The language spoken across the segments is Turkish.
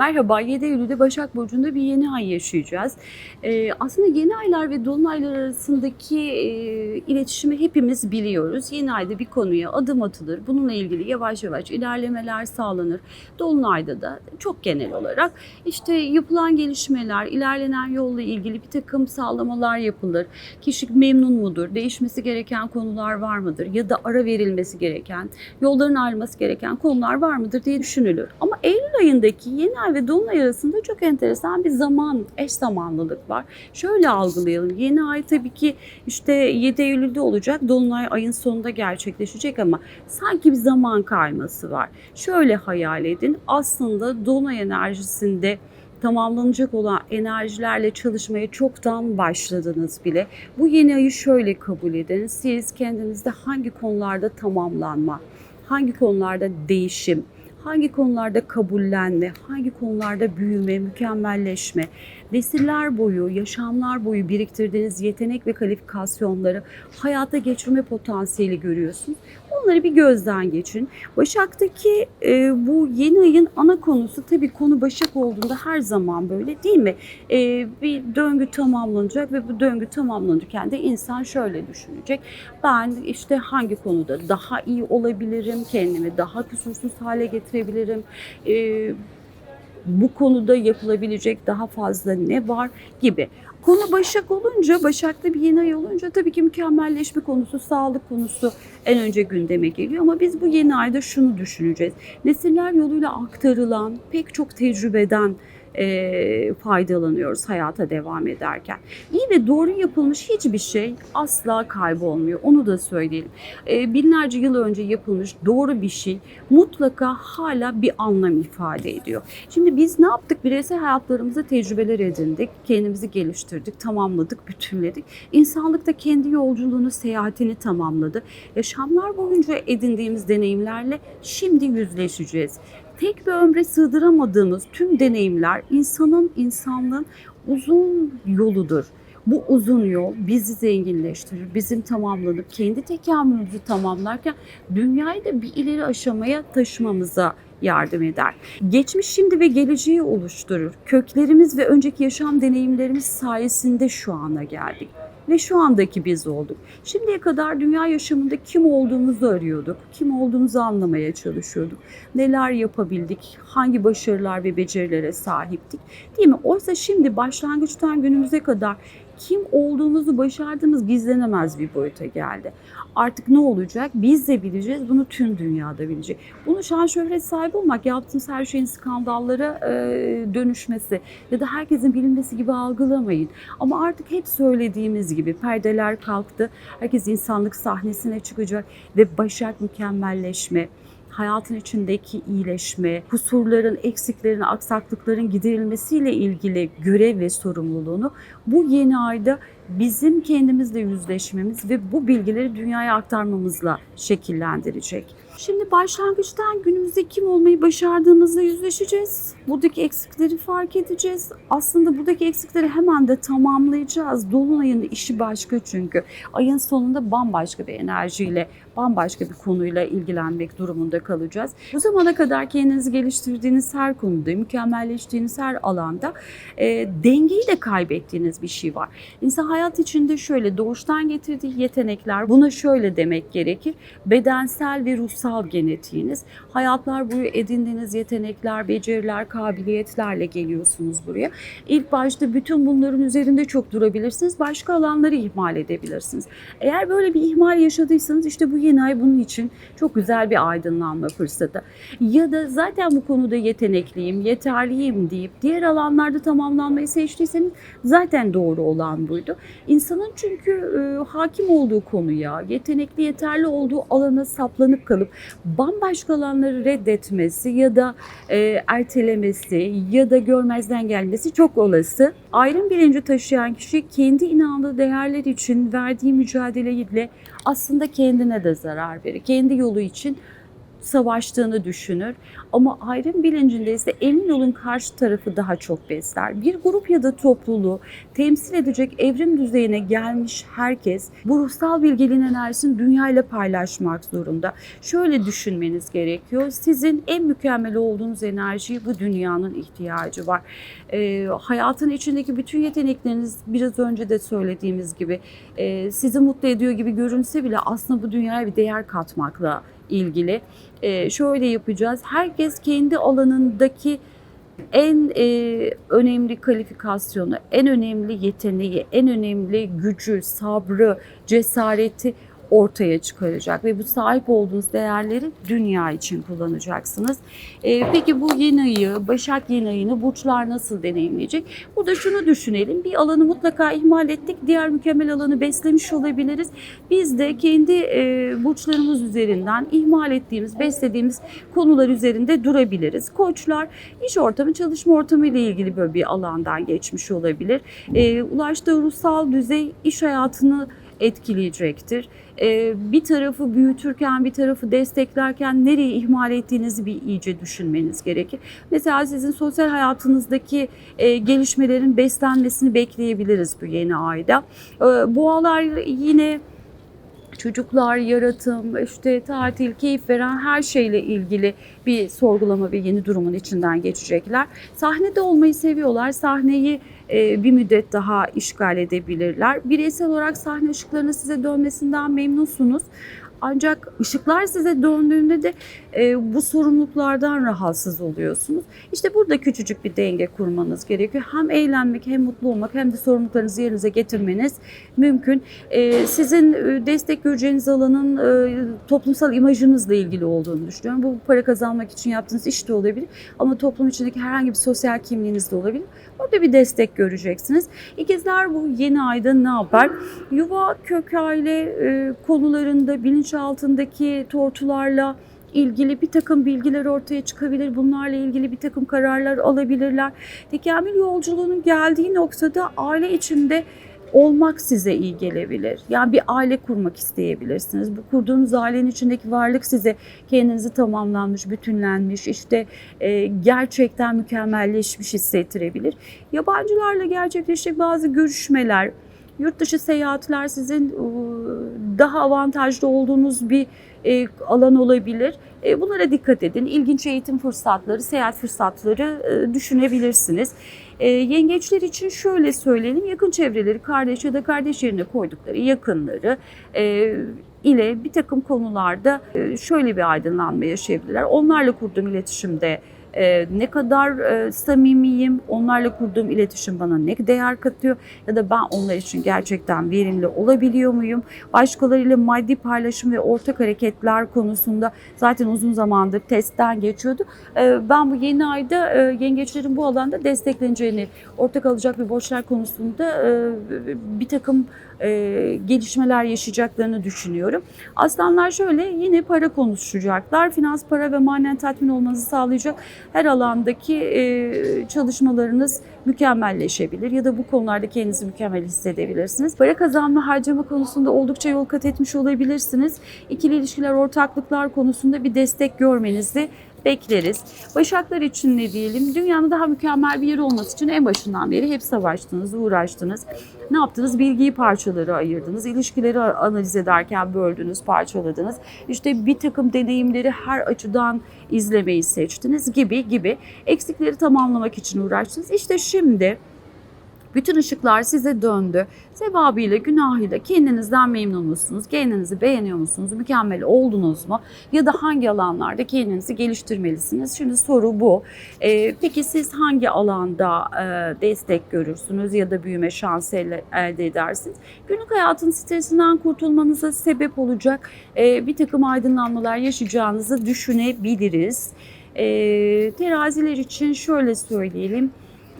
Merhaba, 7 Eylül'de Başak Burcu'nda bir yeni ay yaşayacağız. Ee, aslında yeni aylar ve dolunaylar arasındaki e, iletişimi hepimiz biliyoruz. Yeni ayda bir konuya adım atılır. Bununla ilgili yavaş yavaş ilerlemeler sağlanır. Dolunayda da çok genel olarak işte yapılan gelişmeler, ilerlenen yolla ilgili bir takım sağlamalar yapılır. Kişi memnun mudur? Değişmesi gereken konular var mıdır? Ya da ara verilmesi gereken, yolların ayrılması gereken konular var mıdır diye düşünülür. Ama Eylül ayındaki yeni ay ve dolunay arasında çok enteresan bir zaman, eş zamanlılık var. Şöyle algılayalım. Yeni ay tabii ki işte 7 Eylül'de olacak. Dolunay ayın sonunda gerçekleşecek ama sanki bir zaman kayması var. Şöyle hayal edin. Aslında dolunay enerjisinde tamamlanacak olan enerjilerle çalışmaya çoktan başladınız bile. Bu yeni ayı şöyle kabul edin. Siz kendinizde hangi konularda tamamlanma, hangi konularda değişim, hangi konularda kabullenme, hangi konularda büyüme, mükemmelleşme, nesiller boyu, yaşamlar boyu biriktirdiğiniz yetenek ve kalifikasyonları hayata geçirme potansiyeli görüyorsunuz. Onları bir gözden geçin. Başak'taki e, bu yeni ayın ana konusu tabii konu Başak olduğunda her zaman böyle değil mi? E, bir döngü tamamlanacak ve bu döngü tamamlanırken de insan şöyle düşünecek. Ben işte hangi konuda daha iyi olabilirim, kendimi daha kusursuz hale getirebilirim, e, bu konuda yapılabilecek daha fazla ne var gibi. Konu Başak olunca, Başak'ta bir yeni ay olunca tabii ki mükemmelleşme konusu, sağlık konusu en önce gündeme geliyor. Ama biz bu yeni ayda şunu düşüneceğiz. Nesiller yoluyla aktarılan pek çok tecrübeden e, faydalanıyoruz hayata devam ederken. İyi ve doğru yapılmış hiçbir şey asla kaybolmuyor. Onu da söyleyelim. E, binlerce yıl önce yapılmış doğru bir şey mutlaka hala bir anlam ifade ediyor. Şimdi biz ne yaptık? Bireysel hayatlarımızda tecrübeler edindik, kendimizi geliştirdik, tamamladık, bütünledik. İnsanlık da kendi yolculuğunu, seyahatini tamamladı. Yaşamlar boyunca edindiğimiz deneyimlerle şimdi yüzleşeceğiz tek bir ömre sığdıramadığımız tüm deneyimler insanın, insanlığın uzun yoludur. Bu uzun yol bizi zenginleştirir, bizim tamamlanıp kendi tekamülümüzü tamamlarken dünyayı da bir ileri aşamaya taşımamıza yardım eder. Geçmiş, şimdi ve geleceği oluşturur. Köklerimiz ve önceki yaşam deneyimlerimiz sayesinde şu ana geldik ve şu andaki biz olduk. Şimdiye kadar dünya yaşamında kim olduğumuzu arıyorduk, kim olduğumuzu anlamaya çalışıyorduk. Neler yapabildik, hangi başarılar ve becerilere sahiptik değil mi? Oysa şimdi başlangıçtan günümüze kadar kim olduğumuzu başardığımız gizlenemez bir boyuta geldi. Artık ne olacak? Biz de bileceğiz, bunu tüm dünyada bilecek. Bunu şan şöhret sahibi olmak, yaptığımız her şeyin skandallara e, dönüşmesi ya da herkesin bilinmesi gibi algılamayın. Ama artık hep söylediğimiz gibi perdeler kalktı. Herkes insanlık sahnesine çıkacak ve başak mükemmelleşme, hayatın içindeki iyileşme, kusurların, eksiklerin, aksaklıkların giderilmesiyle ilgili görev ve sorumluluğunu bu yeni ayda bizim kendimizle yüzleşmemiz ve bu bilgileri dünyaya aktarmamızla şekillendirecek. Şimdi başlangıçtan günümüzde kim olmayı başardığımızla yüzleşeceğiz. Buradaki eksikleri fark edeceğiz. Aslında buradaki eksikleri hemen de tamamlayacağız. Dolunayın işi başka çünkü. Ayın sonunda bambaşka bir enerjiyle, bambaşka bir konuyla ilgilenmek durumunda kalacağız. Bu zamana kadar kendinizi geliştirdiğiniz her konuda, mükemmelleştiğiniz her alanda e, dengeyi de kaybettiğiniz bir şey var. İnsan hayat içinde şöyle doğuştan getirdiği yetenekler, buna şöyle demek gerekir. Bedensel ve ruhsal genetiğiniz, hayatlar boyu edindiğiniz yetenekler, beceriler, kabiliyetlerle geliyorsunuz buraya. İlk başta bütün bunların üzerinde çok durabilirsiniz. Başka alanları ihmal edebilirsiniz. Eğer böyle bir ihmal yaşadıysanız işte bu yeni ay bunun için çok güzel bir aydınlanma fırsatı. Ya da zaten bu konuda yetenekliyim, yeterliyim deyip diğer alanlarda tamamlanmayı seçtiyseniz zaten doğru olan buydu. İnsanın çünkü e, hakim olduğu konuya, yetenekli, yeterli olduğu alana saplanıp kalıp bambaşka alanları reddetmesi ya da e, ertelemesi ya da görmezden gelmesi çok olası. Ayrım bilinci taşıyan kişi kendi inandığı değerler için verdiği mücadeleyle aslında kendine de zarar verir. Kendi yolu için savaştığını düşünür. Ama ayrım bilincinde ise emin olun karşı tarafı daha çok besler. Bir grup ya da topluluğu temsil edecek evrim düzeyine gelmiş herkes bu ruhsal bilgeliğin enerjisini dünyayla paylaşmak zorunda. Şöyle düşünmeniz gerekiyor. Sizin en mükemmel olduğunuz enerjiyi bu dünyanın ihtiyacı var. Ee, hayatın içindeki bütün yetenekleriniz biraz önce de söylediğimiz gibi e, sizi mutlu ediyor gibi görünse bile aslında bu dünyaya bir değer katmakla ilgili. Ee, şöyle yapacağız. Herkes kendi alanındaki en e, önemli kalifikasyonu, en önemli yeteneği, en önemli gücü, sabrı, cesareti ortaya çıkaracak ve bu sahip olduğunuz değerleri dünya için kullanacaksınız. E, peki bu yeni ayı, Başak yeni ayını burçlar nasıl deneyimleyecek? Burada şunu düşünelim. Bir alanı mutlaka ihmal ettik. Diğer mükemmel alanı beslemiş olabiliriz. Biz de kendi e, burçlarımız üzerinden ihmal ettiğimiz, beslediğimiz konular üzerinde durabiliriz. Koçlar iş ortamı, çalışma ortamı ile ilgili böyle bir alandan geçmiş olabilir. E, ulaştığı ruhsal düzey iş hayatını etkileyecektir. Ee, bir tarafı büyütürken, bir tarafı desteklerken nereyi ihmal ettiğinizi bir iyice düşünmeniz gerekir. Mesela sizin sosyal hayatınızdaki e, gelişmelerin beslenmesini bekleyebiliriz bu yeni ayda. Ee, boğalar yine çocuklar, yaratım, işte tatil, keyif veren her şeyle ilgili bir sorgulama ve yeni durumun içinden geçecekler. Sahnede olmayı seviyorlar. Sahneyi e, bir müddet daha işgal edebilirler. Bireysel olarak sahne ışıklarının size dönmesinden memnunsunuz. Ancak ışıklar size döndüğünde de e, bu sorumluluklardan rahatsız oluyorsunuz. İşte burada küçücük bir denge kurmanız gerekiyor. Hem eğlenmek hem mutlu olmak hem de sorumluluklarınızı yerinize getirmeniz mümkün. E, sizin e, destek göreceğiniz alanın e, toplumsal imajınızla ilgili olduğunu düşünüyorum. Bu para kazanmak için yaptığınız iş de olabilir ama toplum içindeki herhangi bir sosyal kimliğiniz de olabilir. Orada bir destek göreceksiniz. İkizler bu yeni ayda ne yapar? Yuva, kök aile e, konularında bilinçaltındaki tortularla ilgili bir takım bilgiler ortaya çıkabilir. Bunlarla ilgili bir takım kararlar alabilirler. Tekamül yolculuğunun geldiği noktada aile içinde olmak size iyi gelebilir. Yani bir aile kurmak isteyebilirsiniz. Bu kurduğunuz ailenin içindeki varlık size kendinizi tamamlanmış, bütünlenmiş, işte e, gerçekten mükemmelleşmiş hissettirebilir. Yabancılarla gerçekleşecek bazı görüşmeler, yurt dışı seyahatler sizin e, daha avantajlı olduğunuz bir e, alan olabilir. E, bunlara dikkat edin. İlginç eğitim fırsatları, seyahat fırsatları düşünebilirsiniz. Yengeçler için şöyle söyleyelim. Yakın çevreleri, kardeş ya da kardeş yerine koydukları yakınları ile bir takım konularda şöyle bir aydınlanma yaşayabilirler. Onlarla kurduğum iletişimde e, ne kadar e, samimiyim, onlarla kurduğum iletişim bana ne değer katıyor ya da ben onlar için gerçekten verimli olabiliyor muyum? Başkalarıyla maddi paylaşım ve ortak hareketler konusunda zaten uzun zamandır testten geçiyordu. E, ben bu yeni ayda e, yengeçlerin bu alanda destekleneceğini, ortak alacak bir borçlar konusunda e, bir takım e, gelişmeler yaşayacaklarını düşünüyorum. Aslanlar şöyle yine para konuşacaklar. Finans, para ve manen tatmin olmanızı sağlayacak her alandaki e, çalışmalarınız mükemmelleşebilir ya da bu konularda kendinizi mükemmel hissedebilirsiniz. Para kazanma, harcama konusunda oldukça yol kat etmiş olabilirsiniz. İkili ilişkiler, ortaklıklar konusunda bir destek görmenizi bekleriz. Başaklar için ne diyelim? Dünyanın daha mükemmel bir yer olması için en başından beri hep savaştınız, uğraştınız. Ne yaptınız? Bilgiyi parçaları ayırdınız. İlişkileri analiz ederken böldünüz, parçaladınız. İşte bir takım deneyimleri her açıdan izlemeyi seçtiniz gibi gibi. Eksikleri tamamlamak için uğraştınız. İşte şimdi bütün ışıklar size döndü. Sevabıyla, günahıyla kendinizden memnun musunuz? Kendinizi beğeniyor musunuz? Mükemmel oldunuz mu? Ya da hangi alanlarda kendinizi geliştirmelisiniz? Şimdi soru bu. Ee, peki siz hangi alanda e, destek görürsünüz ya da büyüme şansı elde, elde edersiniz? Günlük hayatın stresinden kurtulmanıza sebep olacak e, bir takım aydınlanmalar yaşayacağınızı düşünebiliriz. E, teraziler için şöyle söyleyelim.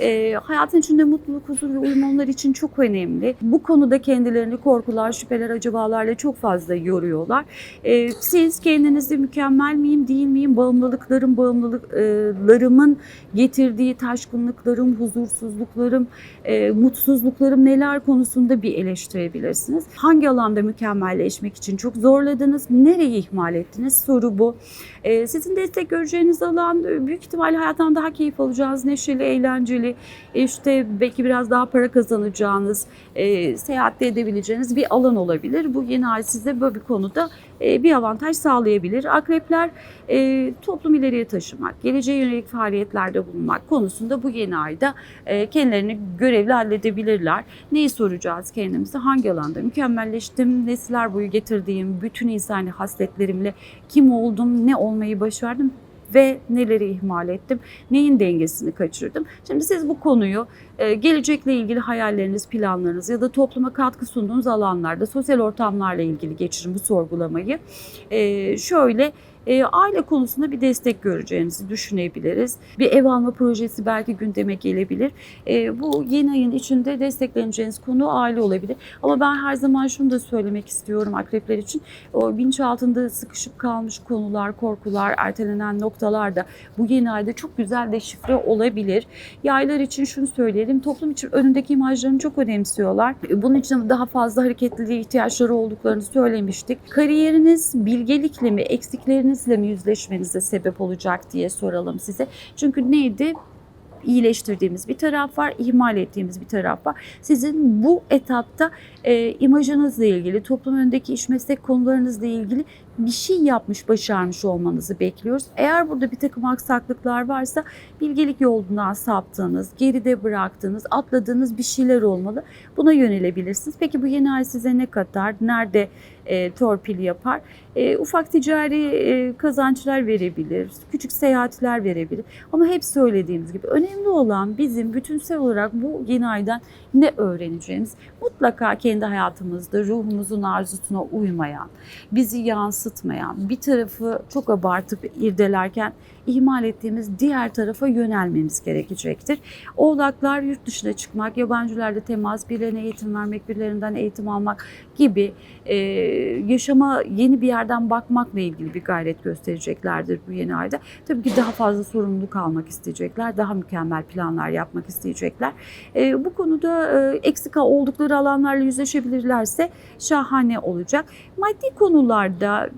E, hayatın içinde mutluluk, huzur ve uyum onlar için çok önemli. Bu konuda kendilerini korkular, şüpheler, acabalarla çok fazla yoruyorlar. E, siz kendinizi mükemmel miyim, değil miyim, bağımlılıklarım, bağımlılıklarımın getirdiği taşkınlıklarım, huzursuzluklarım, e, mutsuzluklarım neler konusunda bir eleştirebilirsiniz. Hangi alanda mükemmelleşmek için çok zorladınız, nereyi ihmal ettiniz soru bu. E, sizin destek göreceğiniz alan e, büyük ihtimalle hayattan daha keyif alacağınız, neşeli, eğlenceli, e, işte belki biraz daha para kazanacağınız, e, seyahatte edebileceğiniz bir alan olabilir. Bu yeni ay size böyle bir konuda bir avantaj sağlayabilir. Akrepler e, toplum ileriye taşımak, geleceğe yönelik faaliyetlerde bulunmak konusunda bu yeni ayda e, kendilerini görevli halledebilirler. Neyi soracağız kendimize? Hangi alanda mükemmelleştim, nesiller boyu getirdiğim bütün insani hasletlerimle kim oldum, ne olmayı başardım ve neleri ihmal ettim, neyin dengesini kaçırdım. Şimdi siz bu konuyu e, gelecekle ilgili hayalleriniz, planlarınız ya da topluma katkı sunduğunuz alanlarda, sosyal ortamlarla ilgili geçirin bu sorgulamayı. E, şöyle e, aile konusunda bir destek göreceğinizi düşünebiliriz. Bir ev alma projesi belki gündeme gelebilir. E, bu yeni ayın içinde destekleneceğiniz konu aile olabilir. Ama ben her zaman şunu da söylemek istiyorum akrepler için. O bilinçaltında sıkışıp kalmış konular, korkular, ertelenen noktalar da bu yeni ayda çok güzel deşifre olabilir. Yaylar için şunu söyleyelim. Toplum için önündeki imajlarını çok önemsiyorlar. Bunun için daha fazla hareketliliğe ihtiyaçları olduklarını söylemiştik. Kariyeriniz bilgelikle mi, eksiklerinizle mi yüzleşmenize sebep olacak diye soralım size. Çünkü neydi? iyileştirdiğimiz bir taraf var, ihmal ettiğimiz bir taraf var. Sizin bu etapta e, imajınızla ilgili, toplum önündeki iş meslek konularınızla ilgili bir şey yapmış, başarmış olmanızı bekliyoruz. Eğer burada bir takım aksaklıklar varsa bilgelik yolundan saptığınız, geride bıraktığınız, atladığınız bir şeyler olmalı. Buna yönelebilirsiniz. Peki bu yeni ay size ne katar? Nerede e, torpil yapar? E, ufak ticari e, kazançlar verebilir, küçük seyahatler verebilir. Ama hep söylediğimiz gibi önemli olan bizim bütünsel olarak bu yeni aydan ne öğreneceğimiz. Mutlaka kendi hayatımızda ruhumuzun arzusuna uymayan, bizi yansıtmayan, bir tarafı çok abartıp irdelerken ihmal ettiğimiz diğer tarafa yönelmemiz gerekecektir. Oğlaklar yurt dışına çıkmak, yabancılarla temas, birilerine eğitim vermek, birilerinden eğitim almak gibi e, yaşama yeni bir yerden bakmakla ilgili bir gayret göstereceklerdir bu yeni ayda. Tabii ki daha fazla sorumluluk almak isteyecekler, daha mükemmel planlar yapmak isteyecekler. E, bu konuda e, eksik oldukları alanlarla yüzleşebilirlerse şahane olacak. Maddi konularda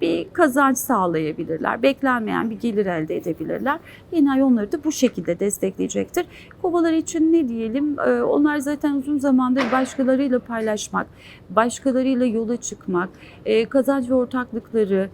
bir kazanç sağlayabilirler. Beklenmeyen bir gelir elde edebilirler. Yeni ay onları da bu şekilde destekleyecektir. Kovalar için ne diyelim? Ee, Onlar zaten uzun zamandır başkalarıyla paylaşmak, başkalarıyla yola çıkmak, e, kazanç ve ortaklıkları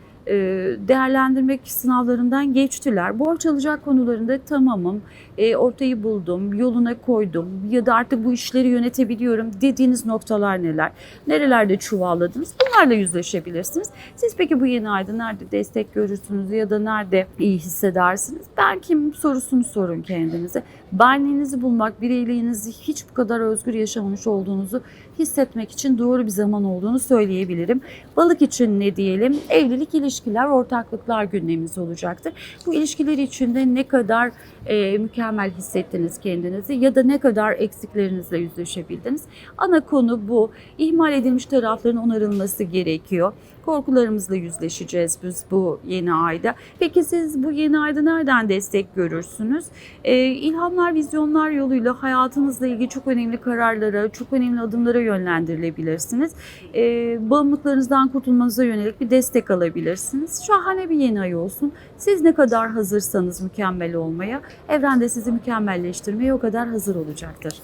değerlendirmek sınavlarından geçtiler. Borç alacak konularında tamamım, e, ortayı buldum, yoluna koydum ya da artık bu işleri yönetebiliyorum dediğiniz noktalar neler? Nerelerde çuvalladınız? Bunlarla yüzleşebilirsiniz. Siz peki bu yeni ayda nerede destek görürsünüz ya da nerede iyi hissedersiniz? Ben kim sorusunu sorun kendinize. Benliğinizi bulmak, bireyliğinizi hiç bu kadar özgür yaşamamış olduğunuzu hissetmek için doğru bir zaman olduğunu söyleyebilirim. Balık için ne diyelim? Evlilik, ilişkiler, ortaklıklar gündemimiz olacaktır. Bu ilişkiler içinde ne kadar e, mükemmel hissettiniz kendinizi ya da ne kadar eksiklerinizle yüzleşebildiniz? Ana konu bu. İhmal edilmiş tarafların onarılması gerekiyor. Korkularımızla yüzleşeceğiz biz bu yeni ayda. Peki siz bu yeni ayda nereden destek görürsünüz? Ee, ilhamlar, vizyonlar yoluyla hayatınızla ilgili çok önemli kararlara, çok önemli adımlara yönlendirilebilirsiniz. Ee, bağımlılıklarınızdan kurtulmanıza yönelik bir destek alabilirsiniz. Şahane bir yeni ay olsun. Siz ne kadar hazırsanız mükemmel olmaya, evren de sizi mükemmelleştirmeye o kadar hazır olacaktır.